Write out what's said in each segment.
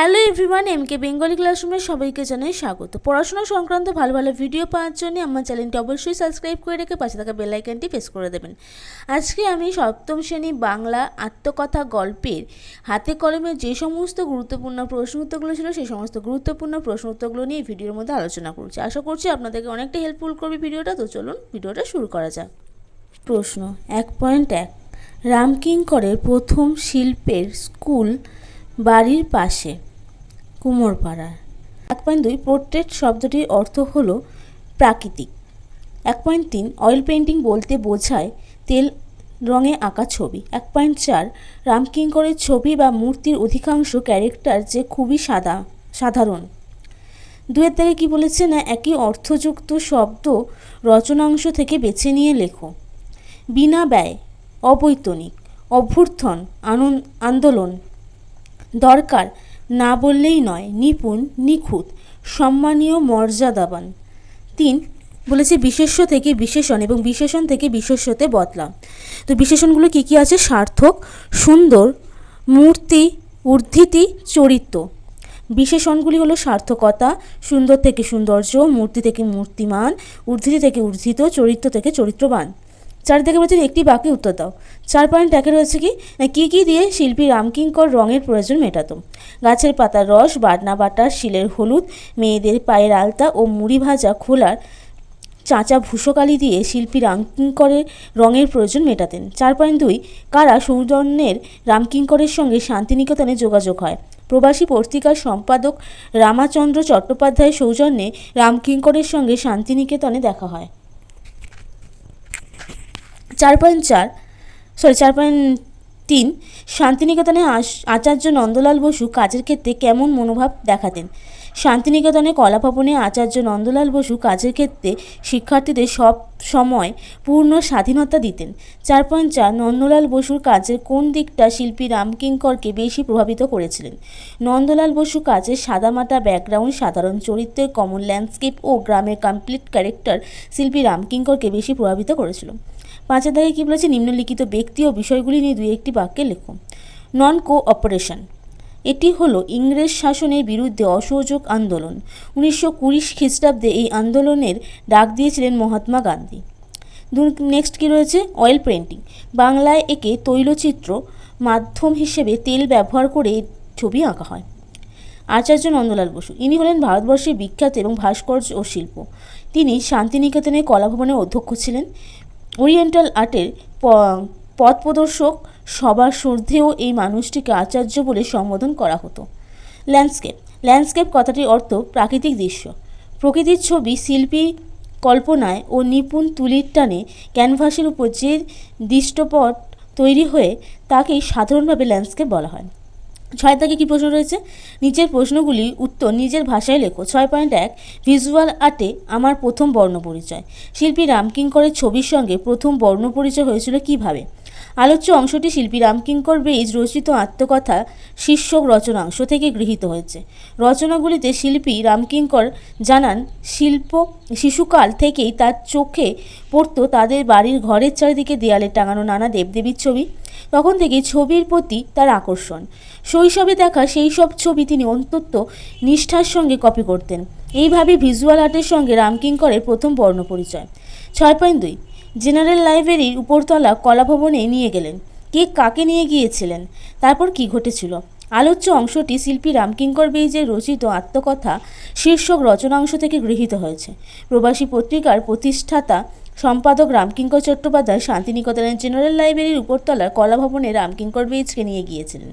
Hello everyone M K Bengali ক্লাসরুমে সবাইকে জানাই স্বাগত। পড়াশোনা সংক্রান্ত ভালো ভালো ভিডিও পাওয়ার জন্য আমার চ্যানেলটি অবশ্যই সাবস্ক্রাইব করে রেখে পাশে থাকা বেল আইকনটি প্রেস করে দেবেন। আজকে আমি সপ্তম শ্রেণি বাংলা আত্মকথা গল্পের হাতে কলমে যে সমস্ত গুরুত্বপূর্ণ প্রশ্ন উত্তরগুলো ছিল, সেই সমস্ত গুরুত্বপূর্ণ প্রশ্ন উত্তরগুলো নিয়ে ভিডিওর মধ্যে আলোচনা করছি। আশা করছি আপনাদেরকে অনেকটা হেল্পফুল করবে ভিডিওটা তো চলুন ভিডিওটা শুরু করা যাক। প্রশ্ন, এক পয়েন্ট এক, রামকিঙ্করের প্রথম শিল্পের স্কুল বাড়ির পাশে কুমোরপাড়ার এক পয়েন্ট দুই, পোর্ট্রেট শব্দটির অর্থ হলো প্রাকৃতিক। এক পয়েন্ট তিন, অয়েল পেন্টিং বলতে বোঝায় তেল রঙে আঁকা ছবি। এক পয়েন্ট চার রামকিঙ্করের ছবি বা মূর্তির অধিকাংশ ক্যারেক্টার যে খুবই সাদা, সাধারণ। দুয়ের থেকে কী বলেছে? না, একই অর্থযুক্ত শব্দ রচনাংশ থেকে বেছে নিয়ে লেখো। বিনা ব্যয়, অবৈতনিক, অভ্যুত্থান আনন্দ আন্দোলন, দরকার না বললেই নয়, নিপুণ, নিখুঁত, সম্মানীয়, মর্যাদাবান। তিন, বলেছে বিশেষ্য থেকে বিশেষণ এবং বিশেষণ থেকে বিশেষ্যতে বদলাম। তো বিশেষণগুলো কী কী আছে? সার্থক, সুন্দর, মূর্তি উদ্ধৃতি চরিত্র। বিশেষণগুলি হলো সার্থকতা, সুন্দর থেকে সৌন্দর্য, মূর্তি থেকে মূর্তিমান উদ্ধৃতি থেকে উদ্ধৃত চরিত্র থেকে চরিত্রবান। চার থেকে বলছেন, একটি বাক্যে উত্তর দাও। চার পয়েন্ট একে রয়েছে কি? কী কী দিয়ে শিল্পী রামকিঙ্কর রঙের প্রয়োজন মেটাতো? গাছের পাতার রস, বাটনা বাটা শিলের হলুদ, মেয়েদের পায়ের আলতা ও মুড়ি ভাজা খোলার চাঁচা ভূষকালি দিয়ে শিল্পী রামকিঙ্করের রঙের প্রয়োজন মেটাতেন। চার পয়েন্ট দুই, কারা সৌজন্যের রামকিঙ্করের সঙ্গে শান্তিনিকেতনে যোগাযোগ হয়? প্রবাসী পত্রিকার সম্পাদক রামাচন্দ্র চট্টোপাধ্যায় সৌজন্যে রামকিঙ্করের সঙ্গে শান্তিনিকেতনে দেখা হয়। চার পয়েন্ট চার সরি চার পয়েন্ট তিন, শান্তিনিকেতনে আচার্য নন্দলাল বসু কাজের ক্ষেত্রে কেমন মনোভাব দেখাতেন? শান্তিনিকেতনে কলাভবনে আচার্য নন্দলাল বসু কাজের ক্ষেত্রে শিক্ষার্থীদের সব সময় পূর্ণ স্বাধীনতা দিতেন। চার পয়েন্ট চার, নন্দলাল বসুর কাজের কোন দিকটা শিল্পী রামকিঙ্করকে বেশি প্রভাবিত করেছিলেন? নন্দলাল বসু কাজের সাদামাটা ব্যাকগ্রাউন্ড, সাধারণ চরিত্রের কমন ল্যান্ডস্কেপ ও গ্রামের কমপ্লিট ক্যারেক্টার শিল্পী রামকিঙ্করকে বেশি প্রভাবিত করেছিল। পাঁচের দাগে কী বলেছে? নিম্নলিখিত ব্যক্তি ও বিষয়গুলি নিয়ে দুই একটি বাক্যে লেখো। নন কোঅপারেশন এটি হলো ইংরেজ শাসনের বিরুদ্ধে অসহযোগ আন্দোলন। উনিশশো কুড়ি খ্রিস্টাব্দে এই আন্দোলনের ডাক দিয়েছিলেন মহাত্মা গান্ধী। নেক্সট কী রয়েছে? অয়েল পেন্টিং বাংলায় একে তৈলচিত্র মাধ্যম হিসেবে তেল ব্যবহার করে ছবি আঁকা হয়। আচার্য নন্দলাল বসু। ইনি হলেন ভারতবর্ষের বিখ্যাত এবং ভাস্কর্য ও শিল্প। তিনি শান্তিনিকেতনের কলাভবনের অধ্যক্ষ ছিলেন। ওরিয়েন্টাল আর্টের পথ প্রদর্শক সবার শ্রদ্ধেয় এই মানুষটিকে আচার্য বলে সম্বোধন করা হতো। ল্যান্ডস্কেপ। ল্যান্ডস্কেপ কথাটির অর্থ প্রাকৃতিক দৃশ্য। প্রকৃতির ছবি, শিল্পী কল্পনায় ও নিপুণ তুলির টানে ক্যানভাসের উপর যে দৃষ্টপট তৈরি হয়ে তাকেই সাধারণভাবে ল্যান্ডস্কেপ বলা হয়। ছয় থেকে কী প্রশ্ন রয়েছে? নিচের প্রশ্নগুলি উত্তর নিজের ভাষায় লেখো। ছয় পয়েন্ট এক, ভিজুয়াল আর্টে আমার প্রথম বর্ণ পরিচয়। শিল্পী রামকিঙ্করের ছবির সঙ্গে প্রথম বর্ণ পরিচয় হয়েছিল কীভাবে? আলোচ্য অংশটি শিল্পী রামকিঙ্কর বেইজ রচিত আত্মকথা শীর্ষক রচনাংশ থেকে গৃহীত হয়েছে। রচনাগুলিতে শিল্পী রামকিঙ্কর জানান, শিল্প শিশুকাল থেকেই তার চোখে পড়তো তাদের বাড়ির ঘরের চারিদিকে দেয়ালে টাঙানো নানা দেবদেবীর ছবি। তখন থেকেই ছবির প্রতি তার আকর্ষণ। শৈশবে দেখা সেই সব ছবি তিনি অন্তত নিষ্ঠার সঙ্গে কপি করতেন। এইভাবে ভিজুয়াল আর্টের সঙ্গে রামকিঙ্করের প্রথম বর্ণ পরিচয় ছয় পয়েন্ট দুই জেনারেল লাইব্রেরির উপরতলা কলাভবনে নিয়ে গেলেন। কে কাকে নিয়ে গিয়েছিলেন? তারপর কি ঘটেছিল? আলোচ্য অংশটি শিল্পী রামকিঙ্কর বেইজের রচিত আত্মকথা শীর্ষক রচনাংশ থেকে গৃহীত হয়েছে। প্রবাসী পত্রিকার প্রতিষ্ঠাতা সম্পাদক রামকিঙ্কর চট্টোপাধ্যায় শান্তিনিকেতনের জেনারেল লাইব্রেরির উপরতলার কলাভবনে রামকিঙ্কর বেইজকে নিয়ে গিয়েছিলেন।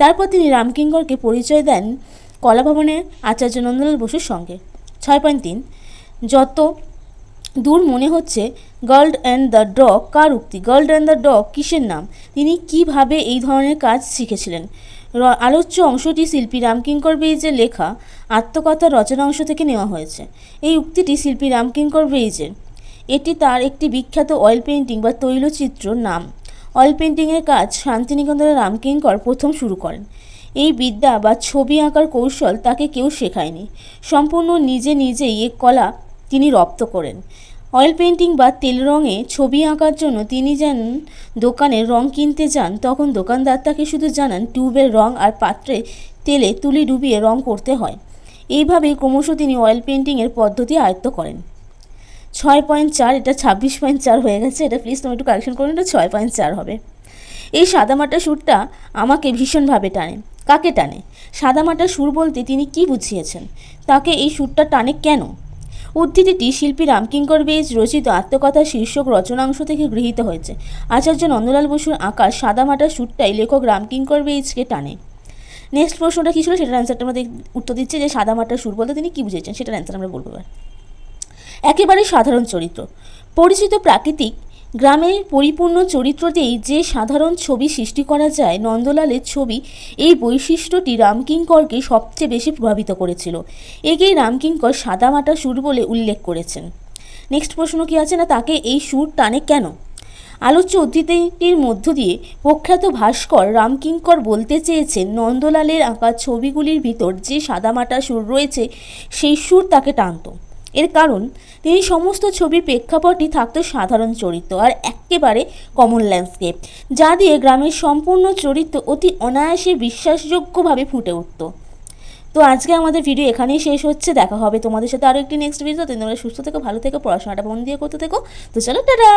তারপর তিনি রামকিঙ্করকে পরিচয় দেন কলাভবনের আচার্য নন্দলাল বসুর সঙ্গে। ছয় পয়েন্ট তিন, যত দূর মনে হচ্ছে গার্ল্ড অ্যান্ড দ্য ডগ কার উক্তি? গার্ল্ড অ্যান্ড দ্য ডগ কিসের নাম? তিনি কীভাবে এই ধরনের কাজ শিখেছিলেন? আলোচ্য অংশটি শিল্পী রামকিঙ্কর বেইজের লেখা আত্মকথা রচনাংশ থেকে নেওয়া হয়েছে। এই উক্তিটি শিল্পী রামকিঙ্কর বেইজের। এটি তার একটি বিখ্যাত অয়েল পেন্টিং বা তৈলচিত্র নাম। অয়েল পেন্টিংয়ের কাজ শান্তিনিকেতনের রামকিঙ্কর প্রথম শুরু করেন। এই বিদ্যা বা ছবি আঁকার কৌশল তাকে কেউ শেখায়নি। সম্পূর্ণ নিজে নিজেই এ কলা তিনি রপ্ত করেন। অয়েল পেন্টিং বা তেল রঙে ছবি আঁকার জন্য তিনি যেন দোকানে রং কিনতে যান, তখন দোকানদার তাকে শুধু জানান টিউবের রং আর পাত্রে তেলে তুলি ডুবিয়ে রং করতে হয়। এইভাবে ক্রমশ তিনি অয়েল পেন্টিংয়ের পদ্ধতি আয়ত্ত করেন। ছয় পয়েন্ট চার, এটা ছাব্বিশ পয়েন্ট চার হয়ে গেছে, এটা প্লিজ তুমি একটু কারেকশন করুন এটা ছয় পয়েন্ট চার হবে। এই সাদামাটা সুরটা আমাকে ভীষণভাবে টানে। কাকে টানে? সাদামাটা সুর বলতে তিনি কি বুঝিয়েছেন? তাকে এই সুরটা টানে কেন? উদ্ধৃতিটি শিল্পী রামকিঙ্কর বেজ রচিত আত্মকথা শীর্ষক রচনাংশ থেকে গৃহীত হয়েছে। আচার্য নন্দলাল বসুর আঁকা সাদামাটা সুরটাই লেখক রামকিঙ্কর বেজকে টানে। নেক্সট প্রশ্নটা কী ছিল? সেটার অ্যান্সারটা আমাদের উত্তর দিচ্ছে যে সাদামাটা সুর বলতে তিনি কী বুঝেছেন? সেটার অ্যান্সার আমরা বলব একেবারে সাধারণ চরিত্র। পরিচিত প্রাকৃতিক গ্রামের পরিপূর্ণ চরিত্রতেই যে সাধারণ ছবি সৃষ্টি করা যায় নন্দলালের ছবি, এই বৈশিষ্ট্যটি রামকিঙ্করকে সবচেয়ে বেশি প্রভাবিত করেছিল। একেই রামকিঙ্কর সাদামাটা সুর বলে উল্লেখ করেছেন। নেক্সট প্রশ্ন কী আছে না? তাকে এই সুর টানে কেন? আলোচ্য উদ্ধৃতিটির মধ্য দিয়ে প্রখ্যাত ভাস্কর রামকিঙ্কর বলতে চেয়েছেন, নন্দলালের আঁকা ছবিগুলির ভিতর যে সাদামাটা সুর রয়েছে, সেই সুর তাকে টানত। এর কারণ, তিনি সমস্ত ছবির প্রেক্ষাপটই থাকতো সাধারণ চরিত্র আর একেবারে কমন ল্যান্ডস্কেপ যা দিয়ে গ্রামের সম্পূর্ণ চরিত্র অতি অনায়াসে বিশ্বাসযোগ্যভাবে ফুটে উঠত। তো আজকে আমাদের ভিডিও এখানেই শেষ হচ্ছে, দেখা হবে তোমাদের সাথে আরও একটি নেক্সট ভিডিও তোমরা সুস্থ থেকো, ভালো থেকো, পড়াশোনাটা মন দিয়ে করতে থেকো। তো চলো, টাটা!